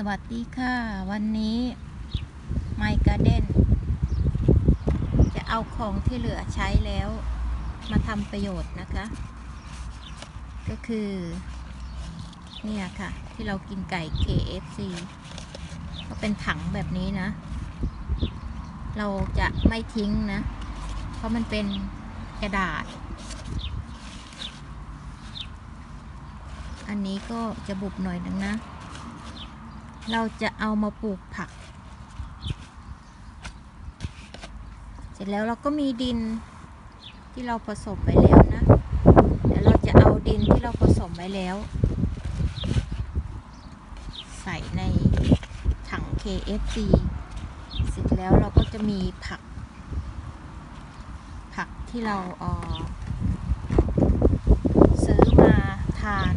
สวัสดีค่ะ วันนี้ไมการ์เด้นจะเอาของที่เหลือใช้แล้ว มาทำประโยชน์นะคะ ก็คือ เนี่ยค่ะ ที่เรากินไก่ KFC ก็เป็นถังแบบนี้นะ เราจะไม่ทิ้งนะ เพราะมันเป็นกระดาษ อันนี้ก็จะบุบหน่อยนึงนะ เราจะเอามาปลูกผัก เสร็จแล้วเราก็มีดินที่เราผสมไว้แล้วนะเดี๋ยวเราจะเอาดินที่เราผสมไว้แล้ว ใส่ในถัง KFC เสร็จแล้วเราก็จะมีผัก ผักที่เราเอ่อมาทาน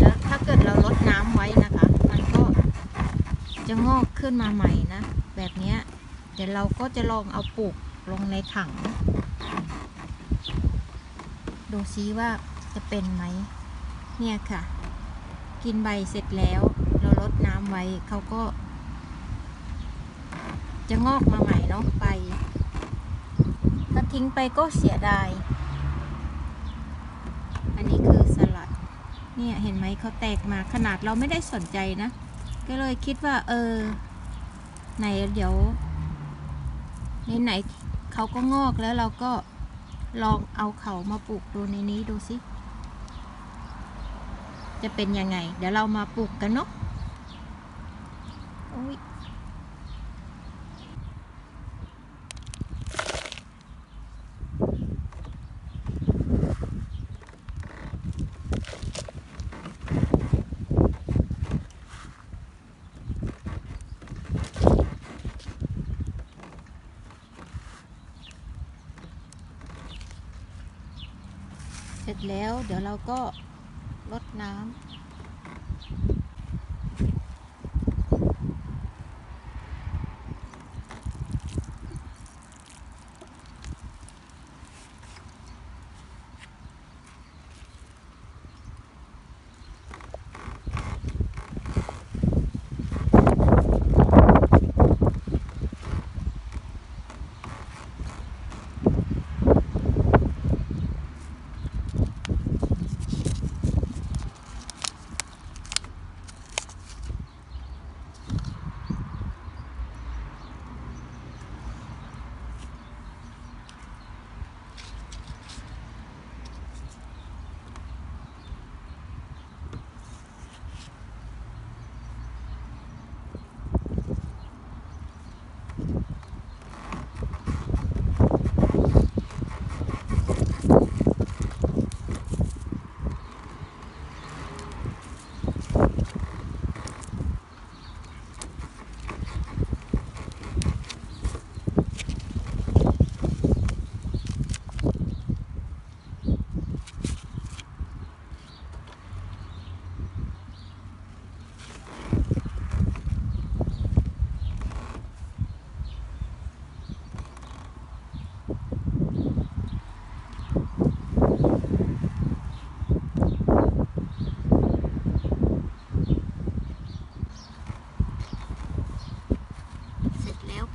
แล้วถ้าเกิดเราลดน้ำไว้นะคะ มันก็ จะงอกขึ้นมาใหม่นะ แบบนี้เดี๋ยวเราก็จะลองเอาปลูกลงในถัง ดูซิว่าจะเป็นไหม เนี่ยค่ะ กินใบเสร็จแล้ว เราลดน้ำไว้เขาก็ จะงอกมาใหม่เนาะใบถ้าทิ้งไปก็เสียดาย อันนี้คือสลัด เนี่ยเห็นไหมเขาแตกมาขนาดเราไม่ได้สนใจนะ ก็เลยคิดว่า เออ ไหนเดี๋ยวไหนเขาก็งอกแล้วเราก็ลองเอาเขามาปลูกดูในนี้ดูสิ จะเป็นยังไง เดี๋ยวเรามาปลูกกันเนาะ สร็จแล้ว เดี๋ยวเราก็ลดน้ำ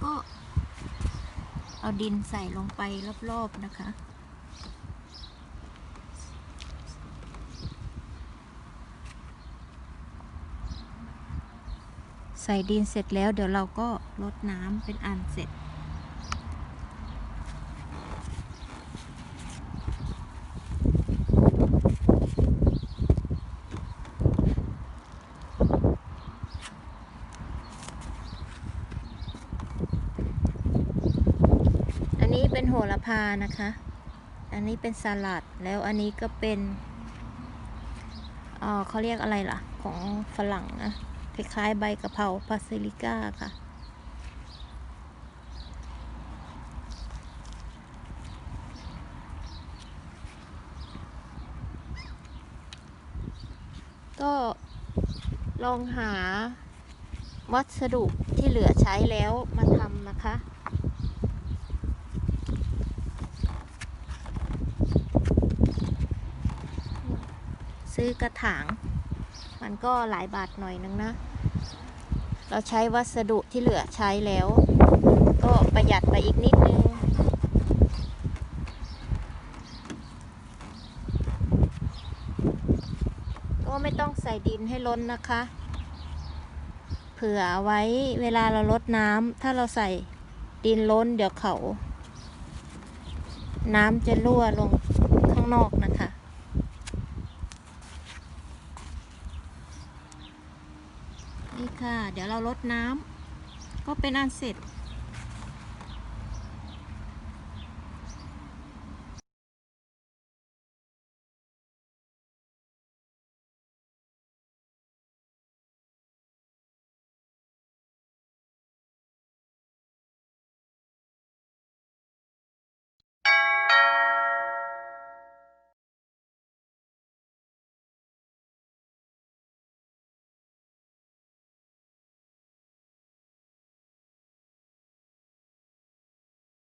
ก็เอาดินใส่ลงไปรอบๆนะคะ ใส่ดินเสร็จแล้วเดี๋ยวเราก็ลดน้ำเป็นอันเสร็จ เป็นโหระพานะคะ อันนี้เป็นสลัด แล้วอันนี้ก็เป็นเอ่อเขาเรียกอะไรล่ะ ของฝรั่งนะคล้ายๆใบกะเพราพาซิลิก้าค่ะ ก็ลองหาวัสดุที่เหลือใช้แล้วมาทำนะคะ ซื้อกระถาง มันก็หลายบาทหน่อยนึงนะ เราใช้วัสดุที่เหลือใช้แล้ว ก็ประหยัดไปอีกนิดนึงก็ไม่ต้องใส่ดินให้ล้นนะคะ เผื่อไว้เวลาเราลดน้ำถ้าเราใส่ดินล้นเดี๋ยวเขา น้ำจะรั่วลงข้างนอกนะคะ นี่ ค่ะ เดี๋ยวเราลดน้ำก็เป็นอันเสร็จ